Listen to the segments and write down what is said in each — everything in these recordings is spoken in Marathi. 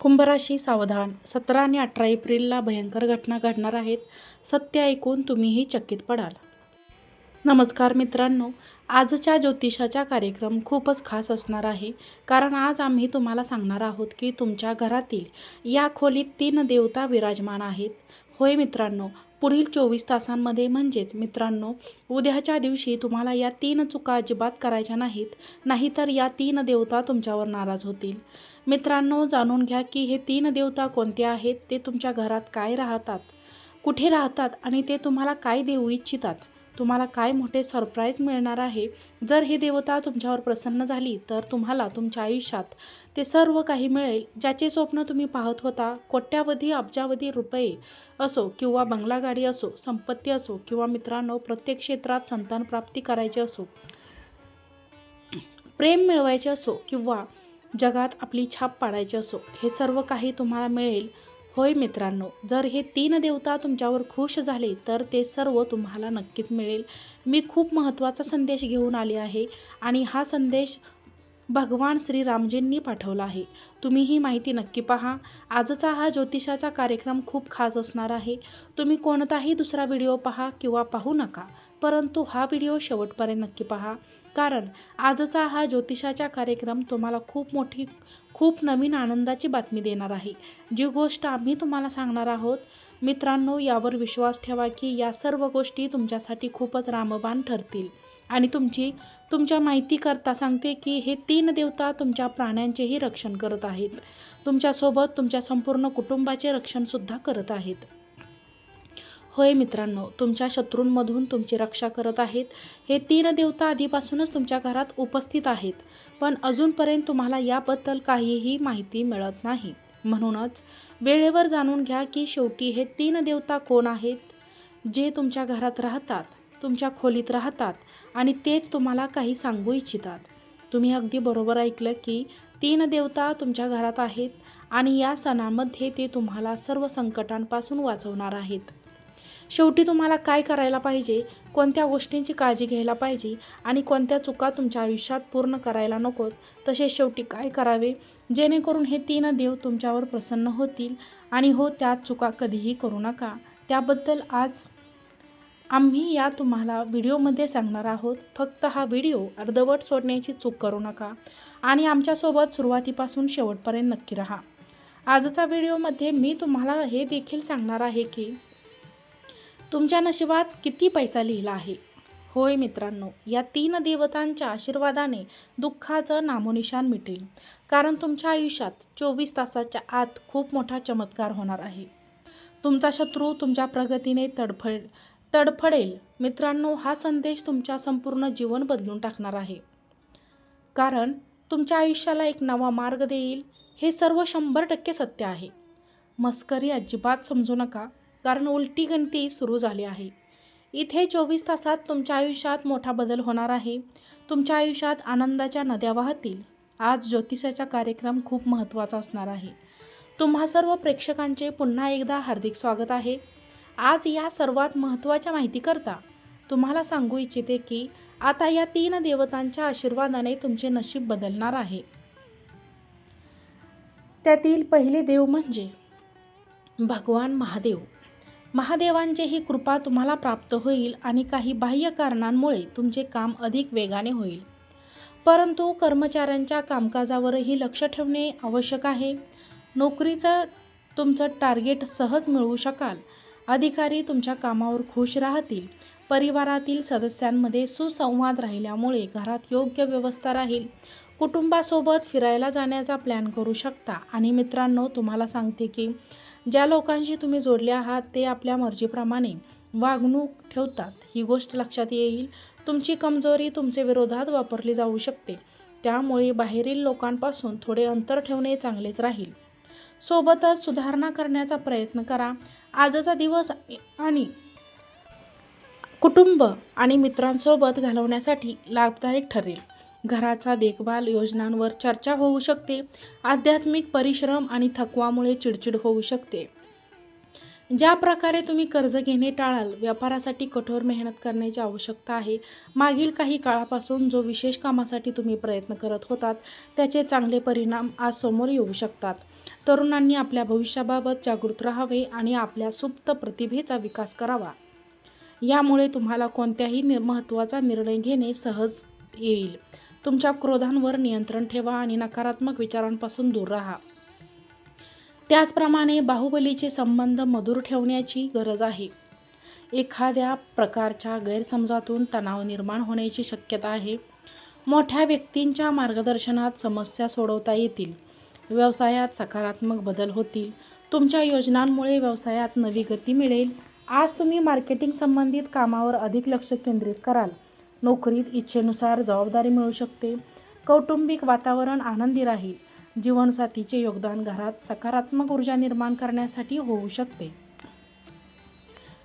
कुंभराशी सावधान. सतरा आणि अठरा एप्रिलला भयंकर घटना घडणार आहेत. सत्य ऐकून तुम्हीही चकित पडाल. नमस्कार मित्रांनो. आजच्या ज्योतिषाचा कार्यक्रम खूपच खास असणार आहे. कारण आज आम्ही तुम्हाला सांगणार आहोत की तुमच्या घरातील या खोलीत तीन देवता विराजमान आहेत. होय मित्रांनो पुढील चोवीस तासांमध्ये म्हणजेच मित्रांनो उद्याच्या दिवशी तुम्हाला या तीन चुका अजिबात करायच्या नाहीत नाहीतर या तीन देवता तुमच्यावर नाराज होतील. मित्रांनो जाणून घ्या की हे तीन देवता कोणते आहेत ते तुमच्या घरात काय राहतात कुठे राहतात आणि ते तुम्हाला काय देऊ इच्छितात. तुम्हाला काय मोठे सरप्राईज मिळणार आहे? जर ही देवता तुमच्यावर प्रसन्न झाली तर तुम्हाला तुमच्या आयुष्यात ते सर्व काही मिळेल ज्याचे स्वप्न तुम्ही पाहत होता. कोट्यावधी अब्जावधी रुपये असो किंवा बंगला गाडी असो संपत्ती असो किंवा मित्रांनो प्रत्येक क्षेत्रात संतान प्राप्ती करायची असो प्रेम मिळवायचे असो किंवा जगात आपली छाप पाडायची असो हे सर्व काही तुम्हाला मिळेल. होय मित्रांनो जर हे तीन देवता तुमच्यावर खुश झाले तर ते सर्व तुम्हाला नक्कीच मिळेल. मी खूप महत्त्वाचा संदेश घेऊन आले आहे आणि हा संदेश भगवान श्रीरामजींनी पाठवला आहे. तुम्ही ही माहिती नक्की पहा. आजचा हा ज्योतिषाचा कार्यक्रम खूप खास असणार आहे. तुम्ही कोणताही दुसरा व्हिडिओ पहा किंवा पाहू नका परंतु हा व्हिडिओ शेवटपर्यंत नक्की पहा. कारण आजचा हा ज्योतिषाचा कार्यक्रम तुम्हाला खूप मोठी खूप नवीन आनंदाची बातमी देणार आहे. जी गोष्ट आम्ही तुम्हाला सांगणार आहोत मित्रांनो यावर विश्वास ठेवा की या सर्व गोष्टी तुमच्यासाठी खूपच रामबाण ठरतील. आणि तुमची तुमच्या माहितीकरता सांगते की हे तीन देवता तुमच्या प्राण्यांचेही रक्षण करत आहेत. तुमच्यासोबत तुमच्या संपूर्ण कुटुंबाचे रक्षणसुद्धा करत आहेत. होय मित्रांनो तुमच्या शत्रूंमधून तुमची रक्षा करत आहेत. हे तीन देवता आधीपासूनच तुमच्या घरात उपस्थित आहेत. पण अजूनपर्यंत तुम्हाला याबद्दल काहीही माहिती मिळत नाही. म्हणूनच वेळेवर जाणून घ्या की शेवटी हे तीन देवता कोण आहेत? जे तुमच्या घरात राहतात. तुमच्या खोलीत राहतात आणि तेच तुम्हाला काही सांगू इच्छितात. तुम्ही अगदी बरोबर ऐकलं की तीन देवता तुमच्या घरात आहेत आणि या सणामध्ये ते तुम्हाला सर्व संकटांपासून वाचवणार आहेत. शेवटी तुम्हाला काय करायला पाहिजे? कोणत्या गोष्टींची काळजी घ्यायला पाहिजे? आणि कोणत्या चुका तुमच्या आयुष्यात पूर्ण करायला नकोत? तसे शेवटी काय करावे? जेणेकरून हे तीन देव तुमच्यावर प्रसन्न होतील आणि हो त्या चुका कधीही करू नका. त्याबद्दल आज आम्ही या तुम्हाला व्हिडिओमध्ये सांगणार आहोत फक्त हा व्हिडिओ अर्धवट सोडण्याची चूक करू नका आणि आमच्यासोबत सुरुवातीपासून शेवटपर्यंत नक्की राहा. आजचा व्हिडिओमध्ये मी तुम्हाला हे देखील सांगणार आहे की तुमच्या नशिबात किती पैसा लिहिला आहे. होय मित्रांनो या तीन देवतांच्या आशीर्वादाने दुःखाचं नामोनिशान मिटेल कारण तुमच्या आयुष्यात चोवीस तासाच्या आत खूप मोठा चमत्कार होणार आहे. तुमचा शत्रू तुमच्या प्रगतीने तडफड तडफडेल. मित्रांनो हा संदेश तुमच्या संपूर्ण जीवन बदलून टाकणार आहे. कारण तुमच्या आयुष्याला एक नवा मार्ग देईल हे सर्व शंभर टक्के सत्य आहे. मस्करी अजिबात समजू नका कारण उलटी गणती सुरू झाली आहे. इथे चोवीस तासात तुमच्या आयुष्यात मोठा बदल होणार आहे. तुमच्या आयुष्यात आनंदाच्या नद्या वाहतील. आज ज्योतिषाचा कार्यक्रम खूप महत्त्वाचा असणार आहे. तुम्हा सर्व प्रेक्षकांचे पुन्हा एकदा हार्दिक स्वागत आहे. आज या सर्वात महत्त्वाच्या माहितीकरता तुम्हाला सांगू इच्छिते की आता या तीन देवतांच्या आशीर्वादाने तुमचे नशीब बदलणार आहे. त्यातील पहिले देव म्हणजे भगवान महादेव. महादेवांचीही कृपा तुम्हाला प्राप्त होईल आणि काही बाह्य कारणांमुळे तुमचे काम अधिक वेगाने होईल. परंतु कर्मचाऱ्यांच्या कामकाजावरही लक्ष ठेवणे आवश्यक आहे. नोकरीचं तुमचं टार्गेट सहज मिळवू शकाल. अधिकारी तुमच्या कामावर खुश राहतील. परिवारातील सदस्यांमध्ये सुसंवाद राहिल्यामुळे घरात योग्य व्यवस्था राहील. कुटुंबासोबत फिरायला जाण्याचा प्लॅन करू शकता. आणि मित्रांनो तुम्हाला सांगते की ज्या लोकांशी तुम्ही जोडले आहात ते आपल्या मर्जीप्रमाणे वागणूक ठेवतात. ही गोष्ट लक्षात येईल. तुमची कमजोरी तुमच्या विरोधात वापरली जाऊ शकते. त्यामुळे बाहेरील लोकांपासून थोडे अंतर ठेवणे चांगलेच राहील. सोबतच सुधारणा करण्याचा प्रयत्न करा. आजचा दिवस आणि कुटुंब आणि मित्रांसोबत घालवण्यासाठी लाभदायक ठरेल. घराचा देखभाल योजनांवर चर्चा होऊ शकते. आध्यात्मिक परिश्रम आणि थकवामुळे चिडचिड होऊ शकते. ज्या प्रकारे तुम्ही कर्ज घेणे टाळाल व्यापारासाठी कठोर मेहनत करण्याची आवश्यकता आहे. मागील काही काळापासून जो विशेष कामासाठी तुम्ही प्रयत्न करत होतात त्याचे चांगले परिणाम आज समोर येऊ शकतात. तरुणांनी आपल्या भविष्याबाबत जागृत राहावे आणि आपल्या सुप्त प्रतिभेचा विकास करावा. यामुळे तुम्हाला कोणत्याही नि महत्त्वाचा निर्णय घेणे सहज येईल. तुमच्या क्रोधांवर नियंत्रण ठेवा आणि नकारात्मक विचारांपासून दूर राहा. त्याचप्रमाणे बाहुबलीचे संबंध मधुर ठेवण्याची गरज आहे. एखाद्या प्रकारच्या गैरसमजातून तणाव निर्माण होण्याची शक्यता आहे. मोठ्या व्यक्तींच्या मार्गदर्शनात समस्या सोडवता येतील. व्यवसायात सकारात्मक बदल होतील. तुमच्या योजनांमुळे व्यवसायात नवी गती मिळेल. आज तुम्ही मार्केटिंग संबंधित कामावर अधिक लक्ष केंद्रित कराल. नोकरीत इच्छेनुसार जबाबदारी मिळू शकते. कौटुंबिक वातावरण आनंदी राहील. जीवनसाथीचे योगदान घरात सकारात्मक ऊर्जा निर्माण करण्यासाठी होऊ शकते.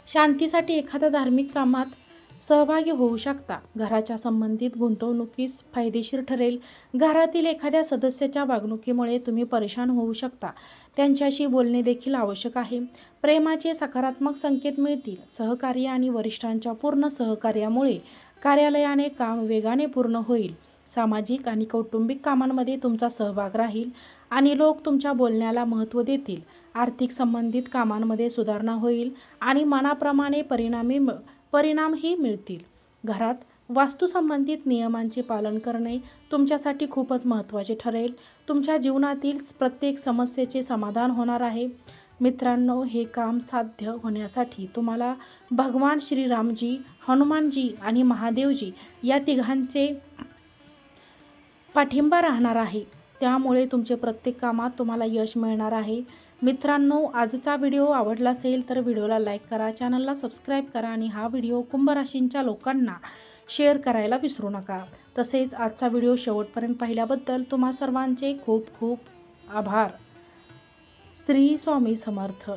शांतीसाठी एखाद्या धार्मिक कामात सहभागी होऊ शकता. घराच्या संबंधित गुंतवणुकीस फायदेशीर ठरेल. घरातील एखाद्या सदस्याच्या वागणुकीमुळे तुम्ही परेशान होऊ शकता. त्यांच्याशी बोलणे देखील आवश्यक आहे. प्रेमाचे सकारात्मक संकेत मिळतील. सहकार्य आणि वरिष्ठांच्या पूर्ण सहकार्यामुळे कार्यालयाने काम वेगाने पूर्ण होईल. सामाजिक आणि कौटुंबिक कामांमध्ये तुमचा सहभाग राहील आणि लोक तुमच्या बोलण्याला महत्त्व देतील. आर्थिक संबंधित कामांमध्ये सुधारणा होईल आणि मनाप्रमाणे परिणामी म- परिणामही मिळतील. घरात वास्तुसंबंधित नियमांचे पालन करणे तुमच्यासाठी खूपच महत्त्वाचे ठरेल. तुमच्या जीवनातील प्रत्येक समस्येचे समाधान होणार आहे. मित्रांनो हे काम साध्य होण्यासाठी तुम्हाला भगवान श्रीरामजी हनुमानजी आणि महादेवजी या तिघांचे पाठिंबा राहणार आहे. त्यामुळे तुमचे प्रत्येक कामात तुम्हाला यश मिळणार आहे. मित्रांनो आजचा व्हिडिओ आवडला असेल तर व्हिडिओला लाईक करा चॅनलला सबस्क्राईब करा आणि हा व्हिडिओ कुंभराशींच्या लोकांना शेअर करायला विसरू नका. तसेच आजचा व्हिडिओ शेवटपर्यंत पाहिल्याबद्दल तुम्हा सर्वांचे खूप खूप आभार. श्री स्वामी समर्थ.